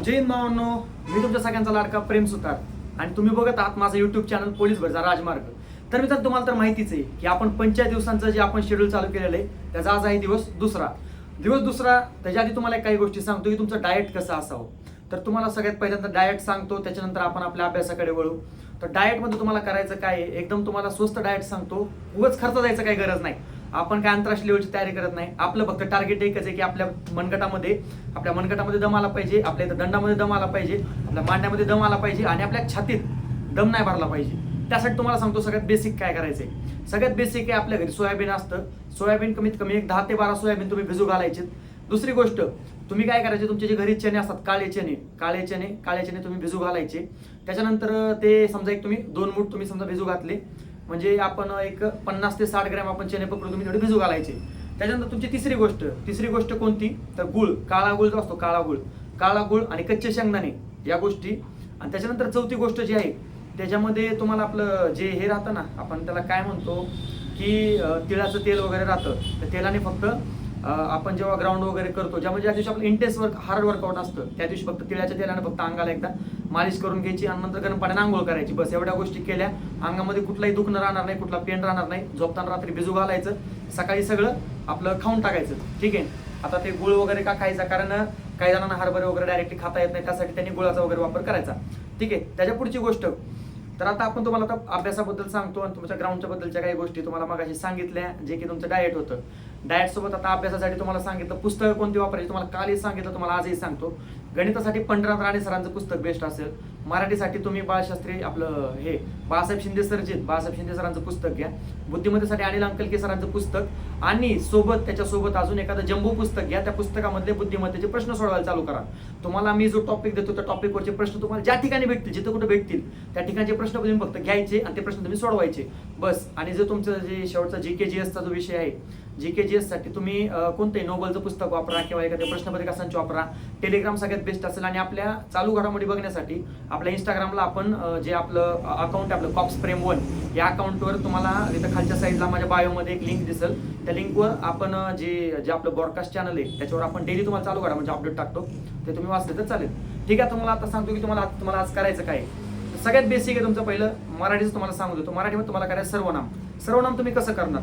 जय हिंद भावांनो मी तुमच्या सगळ्यांचा लाडका प्रेम सुतार. आणि तुम्ही बघत आहात माझं युट्यूब चॅनल पोलीस भरचा राजमार्ग. तर मी तर तुम्हाला तर माहितीच आहे की आपण पंचायत दिवसांचं जे आपण शेड्यूल चालू केलेलं आहे त्याचा आज आहे दिवस दुसरा. दिवस दुसरा त्याच्या आधी तुम्हाला काही गोष्टी सांगतो की तुमचं डाएट कसं असावं. तर तुम्हाला सगळ्यात पहिल्यांदा डाएट सांगतो त्याच्यानंतर आपण आपल्या अभ्यासाकडे वळू. तर डाएटमध्ये तुम्हाला करायचं काय आहे एकदम तुम्हाला स्वस्त डाएट सांगतो उगच खर्च जायचं काही गरज नाही. आपण काय आंतरराष्ट्रीय लेवलची तयारी करत नाही. आपलं फक्त टार्गेट एकच आहे की आपल्या मनगटामध्ये आपल्या मनगटामध्ये दम आला पाहिजे आपल्या इथं दंडामध्ये दम आला पाहिजे आपल्या मांड्यामध्ये दम आला पाहिजे आणि आपल्या छातीत दम नाही भरला पाहिजे. त्यासाठी तुम्हाला सांगतो सगळ्यात बेसिक काय करायचंय. सगळ्यात बेसिक आहे आपल्या घरी सोयाबीन असतं. सोयाबीन कमीत कमी एक दहा ते बारा सोयाबीन तुम्ही भिजू घालायचे दुसरी गोष्ट तुम्ही काय करायचे तुमचे जे घरी चणे असतात काळे चणे काळे चणे काळे चणे तुम्ही भिजू घालायचे. त्याच्यानंतर ते समजा एक तुम्ही दोन मूठ तुम्ही समजा भिजू घातले. म्हणजे आपण एक पन्नास ते साठ ग्रॅम आपण चणे पकडून तुम्ही थोडी भिजू घालायचे. त्याच्यानंतर तुमची तिसरी गोष्ट तिसरी गोष्ट कोणती? तर गुळ काळा गुळ जो असतो काळा गुळ. काळा गुळ आणि कच्चे शेंगदाणे या गोष्टी. आणि त्याच्यानंतर चौथी गोष्ट जी आहे त्याच्यामध्ये तुम्हाला आपलं जे हे राहतं ना आपण त्याला काय म्हणतो की तिळाचं तेल वगैरे राहतं. तर तेलाने फक्त आपण जेव्हा ग्राउंड वगैरे करतो ज्यामध्ये ज्या दिवशी आपलं इंटेन्स वर्क हार्ड वर्कआउट असतं त्या दिवशी फक्त तिळाच्या तेलाने फक्त अंगाला एकदा मालिश करून घ्यायची आणि नंतर गरम पाण्याने आंघोळ करायची. बस एवढ्या गोष्टी केल्या. अंगामध्ये कुठलाही दुखणं राहणार नाही कुठला पेन राहणार नाही. झोपताना रात्री भिजू घालायचं. सकाळी सगळं आपलं खाऊन टाकायचं. ठीक आहे? आता ते गुळ वगैरे का खायचा? कारण काही जणांना हरभरे वगैरे डायरेक्टली खाता येत नाही त्यासाठी त्यांनी गुळाचा वगैरे वापर करायचा. ठीक आहे? त्याच्या पुढची गोष्ट. तर आता आपण तुम्हाला आता अभ्यासाबद्दल सांगतो आणि तुमच्या ग्राउंडच्या बद्दलच्या काही गोष्टी तुम्हाला मगाशी सांगितल्या जे की तुमचं डाएट होतं. डायटसोबत आता अभ्यासासाठी तुम्हाला सांगितलं पुस्तकं कोणती वापरायची तुम्हाला कालही सांगितलं तुम्हाला आजही सांगतो. गणितासाठी पंढरा राणे सरांचं पुस्तक बेस्ट असेल. मराठीसाठी तुम्ही बाळशास्त्री आपलं हे बाळासाहेब शिंदे सरजित बाळासाहेब शिंदे सरांचं पुस्तक घ्या. बुद्धिमत्तेसाठी अनिल अंकलके सरांचं पुस्तक आणि सोबत त्याच्यासोबत अजून एखादं जम्बो पुस्तक घ्या. त्या पुस्तकामधले बुद्धिमत्तेचे प्रश्न सोडवायला चालू करा. तुम्हाला मी जो टॉपिक देतो त्या टॉपिकवरचे प्रश्न तुम्हाला ज्या ठिकाणी भेटतील जिथं कुठे भेटतील त्या ठिकाणचे प्रश्न तुम्ही फक्त घ्यायचे आणि ते प्रश्न तुम्ही सोडवायचे. बस. आणि जो तुमचं जे शेवटचा जी के जी एसचा जो विषय आहे जी के जी एससाठी तुम्ही कोणतंही नोबलचं पुस्तक वापरा किंवा एखाद्या प्रश्नपत्रिकासांची वापरा. टेलिग्राम सगळ्यात बेस्ट असेल आणि आपल्या चालू घडामोडी बघण्यासाठी आपल्या इंस्टाग्रामला आपण जे आपलं अकाउंट आपलं कॉप्स प्रेम वन या अकाउंटवर तुम्हाला तिथं खालच्या साईडला माझ्या बायोमध्ये एक लिंक दिसेल. त्या लिंकवर आपण जे जे आपलं ब्रॉडकास्ट चॅनल आहे त्याच्यावर आपण डेली तुम्हाला चालू घडा म्हणजे अपडेट टाकतो. ते तुम्ही वाचले तर चालेल. ठीक आहे तुम्हाला आता सांगतो की तुम्हाला तुम्हाला आज करायचं काय? सगळ्यात बेसिक आहे तुमचं पहिलं मराठीचं तुम्हाला सांगू देतो. मराठीमध्ये तुम्हाला करायचं सर्वनाम. सर्वनाम तुम्ही कसं करणार?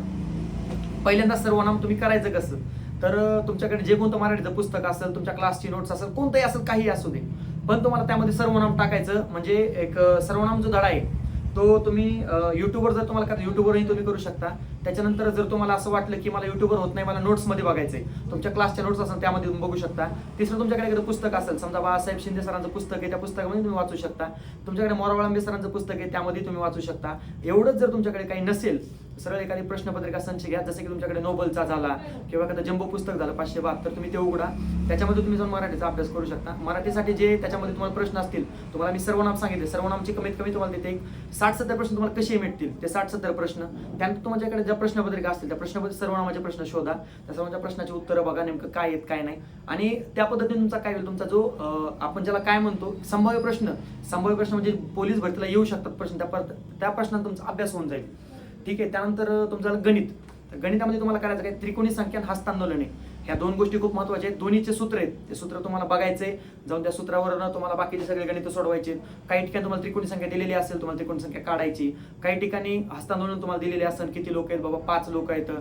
पहिल्यांदा सर्वनाम तुम्ही करायचं कसं? तर तुमच्याकडे जे कोणतं मराठीचं पुस्तक असेल तुमच्या क्लासची नोट्स असेल कोणतंही असेल काही असू दे. पण तुम्हाला त्यामध्ये सर्वनाम टाकायचं म्हणजे एक सर्वनाम जो धडा आहे तो तुम्ही युट्यूबवर जर तुम्हाला का युट्यूबवरही तुम्ही करू शकता. त्याच्यानंतर जर तुम्हाला असं वाटलं की मला युट्यूबवर होत नाही मला नोट्समध्ये बघायचंय तुमच्या क्लासच्या नोट्स असेल त्यामध्ये तुम्ही बघू शकता. तिसरं तुमच्याकडे एखादं पुस्तक असेल समजा बाळासाहेब शिंदे सरांचं पुस्तक आहे त्या पुस्तकामध्ये तुम्ही वाचू शकता. तुमच्याकडे मोरावळांबे सरांचं पुस्तक आहे त्यामध्ये तुम्ही वाचू शकता. एवढंच जर तुमच्याकडे काही नसेल सरळ एखादी प्रश्नपत्रिका संच घ्या. जसं की तुमच्याकडे नोबलचा झाला किंवा एखादं जम्बो पुस्तक झालं पाचशे बहात्तर तुम्ही ते उघडा. त्याच्यामध्ये तुम्ही जाऊन मराठीचा अभ्यास करू शकता. मराठीसाठी जे त्याच्यामध्ये तुम्हाला प्रश्न असतील तुम्हाला मी सर्वनाम सांगितले. सर्वनामचे कमीत कमी तुम्हाला तिथे एक साठ सत्तर प्रश्न तुम्हाला कसे मिळतील ते साठ सत्तर प्रश्न. त्यानंतर तुमच्याकडे ज्या प्रश्नपत्रिका असतील त्या प्रश्नपत्रिका सर्वनामाचे प्रश्न शोधा. त्या सर्वांच्या प्रश्नाची उत्तरं बघा नेमकं काय आहेत काय नाही. आणि त्या पद्धतीने तुमचा काय होईल? तुमचा जो आपण ज्याला काय म्हणतो संभाव्य प्रश्न. संभाव्य प्रश्न म्हणजे पोलीस भरतीला येऊ शकतात प्रश्न. त्या पर- त्या प्रश्नात तुमचा अभ्यास होऊन जाईल. ठीक आहे त्यानंतर तुमचं झालं गणित. गणितामध्ये तुम्हाला करायचं काय? त्रिकोणी संख्या हस्तांदोलने. ह्या दोन गोष्टी खूप महत्त्वाच्या आहेत. दोन्हीचे सूत्र आहेत. ते सूत्र तुम्हाला बघायचे जाऊन त्या सूत्रावर तुम्हाला बाकीचे सगळे गणित सोडवायचे काही ठिकाणी तुम्हाला त्रिकोणी संख्या दिलेली असेल तुम्हाला त्रिकोणी संख्या काढायची काही ठिकाणी हस्तांदोलन तुम्हाला दिलेले असेल किती लोक आहेत बाबा पाच लोक आहेत.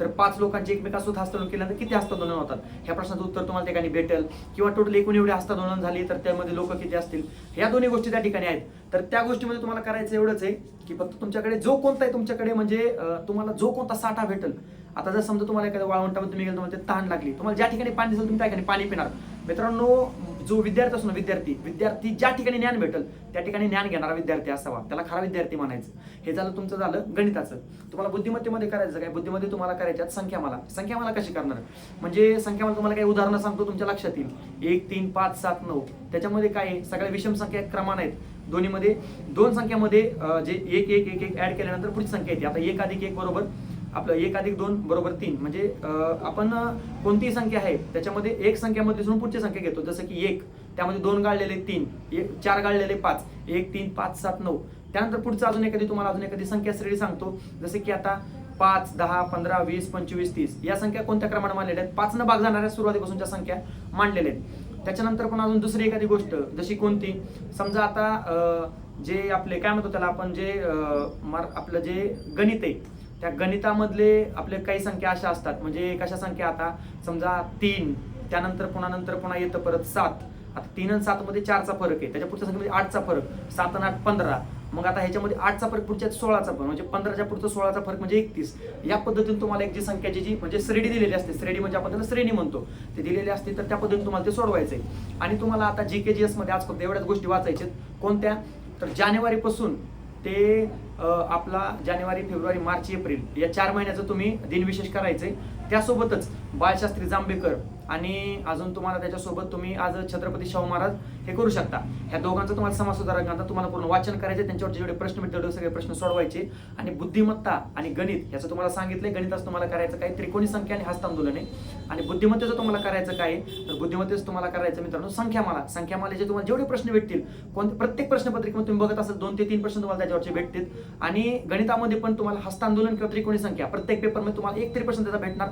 तर पाच लोकांचे एकमेकांसोबत हस्तांदोलन केल्यानंतर किती हस्तांदोलन होतात? ह्या प्रश्नाचं उत्तर तुम्हाला त्या ठिकाणी भेटेल. किंवा टोटल एकूण एवढी हस्तांदोलन झाली तर त्यामध्ये लोक किती असतील? ह्या दोन्ही गोष्टी त्या ठिकाणी आहेत. तर त्या गोष्टीमध्ये तुम्हाला करायचं एवढंच आहे की फक्त तुमच्याकडे जो कोणता आहे तुमच्याकडे म्हणजे तुम्हाला जो कोणता साठा भेटेल आता जर समजा तुम्हाला एखाद्या वाळवंटामध्ये तुम्ही गेलं तुम्हाला ते तहान लागली. तुम्हाला ज्या ठिकाणी पाणी दिसेल तुम्ही त्या ठिकाणी पाणी पिणार. मित्रांनो जो विद्यार्थी असतो ना विद्यार्थी विद्यार्थी ज्या ठिकाणी ज्ञान भेटल त्या ठिकाणी ज्ञान घेणारा विद्यार्थी असावा. त्याला खरा विद्यार्थी म्हणायचं. हे झालं तुमचं झालं गणिताचं. तुम्हाला बुद्धिमत्तेमध्ये करायचं काय? बुद्धिमत्ते तुम्हाला करायच्यात संख्यामाला संख्यामाला कशी करणार? म्हणजे संख्यामाला तुम्हाला काही उदाहरणं सांगतो तुमच्या लक्षात येईल. एक तीन पाच सात नऊ. त्याच्यामध्ये काय आहे? सगळ्या विषम संख्या क्रमांक आहेत. दोन्हीमध्ये दोन संख्यामध्ये जे एक एक एक एक ऍड केल्यानंतर पुढची संख्या येते. आता एक अधिक एक बरोबर आपलं एक अधिक दोन बरोबर तीन. म्हणजे आपण कोणतीही संख्या आहे त्याच्यामध्ये एक संख्यामध्ये दिसून पुढची संख्या घेतो. जसं की एक त्यामध्ये दोन गाळलेले तीन एक चार गाळलेले पाच एक तीन पाच सात नऊ. त्यानंतर पुढचं अजून एखादी तुम्हाला अजून एखादी संख्या श्रेणी सांगतो. जसं की आता पाच दहा पंधरा वीस पंचवीस तीस. या संख्या कोणत्या क्रमाने मांडलेल्या आहेत? पाचनं भाग जाणाऱ्या सुरुवातीपासूनच्या संख्या मांडलेल्या आहेत. त्याच्यानंतर पण अजून दुसरी एखादी गोष्ट जशी कोणती? समजा आता जे आपले काय म्हणतो त्याला आपण? जे मार- आपलं जे गणित आहे त्या गणितामधले आपले काही संख्या अशा असतात. म्हणजे एक अशा संख्या आता समजा तीन त्यानंतर पुन्हा नंतर पुन्हा येतं परत सात. आता तीन आणि सात मध्ये चारचा फरक आहे. त्याच्या पुढच्या संख्येमध्ये आठचा फरक. सात आणि आठ पंधरा. मग आता ह्याच्यामध्ये आठचा फरक पुढच्या सोळाचा फरक म्हणजे पंधराच्या पुढचा सोळाचा फरक म्हणजे एकतीस. या पद्धतीने तुम्हाला एक जी संख्याची जी म्हणजे श्रेणी दिलेली असते. श्रेणी म्हणजे आपण त्याला श्रेणी म्हणतो. ते दिलेली असते तर त्या पद्धतीने तुम्हाला ते सोडवायचं आहे. आणि तुम्हाला आता जी के जी एसमध्ये आज फक्त एवढ्याच गोष्टी वाचायच्या आहेत. कोणत्या? तर जानेवारीपासून ते आपला जानेवारी फेब्रुवारी मार्च एप्रिल या चार महिन्याचं तुम्ही दिनविशेष करायचंय. त्यासोबतच बाळशास्त्री जांभेकर आणि अजून तुम्हाला त्याच्यासोबत तुम्ही आज छत्रपती शाहू महाराज हे करू शकता. ह्या दोघांचं तुम्हाला समाज सुधारकांचा तुम्हाला पूर्ण वाचन करायचे त्यांच्यावर जेवढे प्रश्न मिळतील तेवढे सगळे प्रश्न सोडवायचे. आणि बुद्धिमत्ता आणि गणित याचं तुम्हाला सांगितलंय. गणिताच तुम्हाला करायचं काय त्रिकोणी संख्या आणि हस्तांदोलन आहे. आणि बुद्धिमत्तेचं तुम्हाला करायचं काय तर बुद्धिमत्तेचं तुम्हाला करायचं मित्रांनो संख्यामाला. संख्यामालेचे तुम्हाला जेवढे प्रश्न भेटतील कोणते प्रत्येक प्रश्नपत्रिकेमध्ये तुम्ही बघत असाल दोन ते तीन प्रश्न तुम्हाला त्याच्यावरचे भेटतील. आणि गणितामध्ये पण तुम्हाला हस्तांदोलन किंवा त्रिकोणी संख्या प्रत्येक पेपरमध्ये तुम्हाला एक तरी प्रश्न त्याचा भेटणार.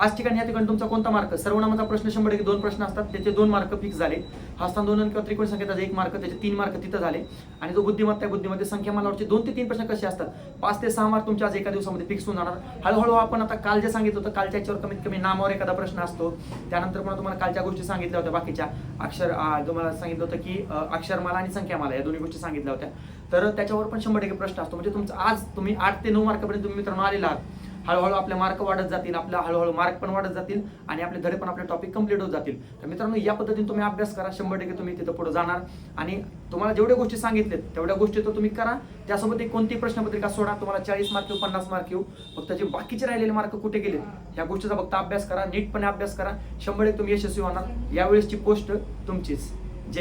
आज ठिकाणी या ठिकाणी तुमचा कोणता मार्क सर्वनामाचा प्रश्न शंभर टक्के दोन प्रश्न असतात. त्याचे दोन मार्क फिक्स झाले. हस्तांदोलन किंवा त्रिकोण संख्येचा एक मार्क त्याचे तीन मार्क तिथं झाले. आणि जो बुद्धिमत्ता आहे संख्यामालावरचे संख्या दोन ते तीन प्रश्न कसे असतात? पाच ते सहा मार्क तुमच्या आज एका दिवसामध्ये फिक्स होऊन जाणार. हळूहळू आपण आता काल जे सांगितलं होतं कालच्या याच्यावर कमीत कमी नामावर एखादा प्रश्न असतो. त्यानंतर पण तुम्हाला कालच्या गोष्टी सांगितल्या होत्या बाकीच्या. अक्षर तुम्हाला सांगितलं होतं की अक्षरमाला आणि संख्यामाला या दोन्ही गोष्टी सांगितल्या होत्या. तर त्याच्यावर पण शंभर टक्के प्रश्न असतो. म्हणजे तुमचं आज तुम्ही आठ ते नऊ मार्कापर्यंत तुम्ही मित्रांनो आलेला आहात. हळूहळू आपले मार्क वाढत जातील आपल्या हळूहळू मार्क पण वाढत जातील आणि आपले धडे पण आपले टॉपिक कंप्लीट होत जातील. तर मित्रांनो या पद्धतीने तुम्ही अभ्यास करा शंभर टक्के तुम्ही तिथं पुढे जाणार. आणि तुम्हाला जेवढ्या गोष्टी सांगितल्यात तेवढ्या गोष्टी तर तुम्ही करा. त्यासोबत एक कोणती प्रश्नपत्रिका सोडा तुम्हाला चाळीस मार्क येऊ पन्नास मार्क येऊ. फक्त जे बाकीचे राहिलेले मार्क कुठे गेले या गोष्टीचा फक्त अभ्यास करा नीटपणे अभ्यास करा. शंभर टक्के तुम्ही यशस्वी होणार. यावेळेसची पोस्ट तुमचीच.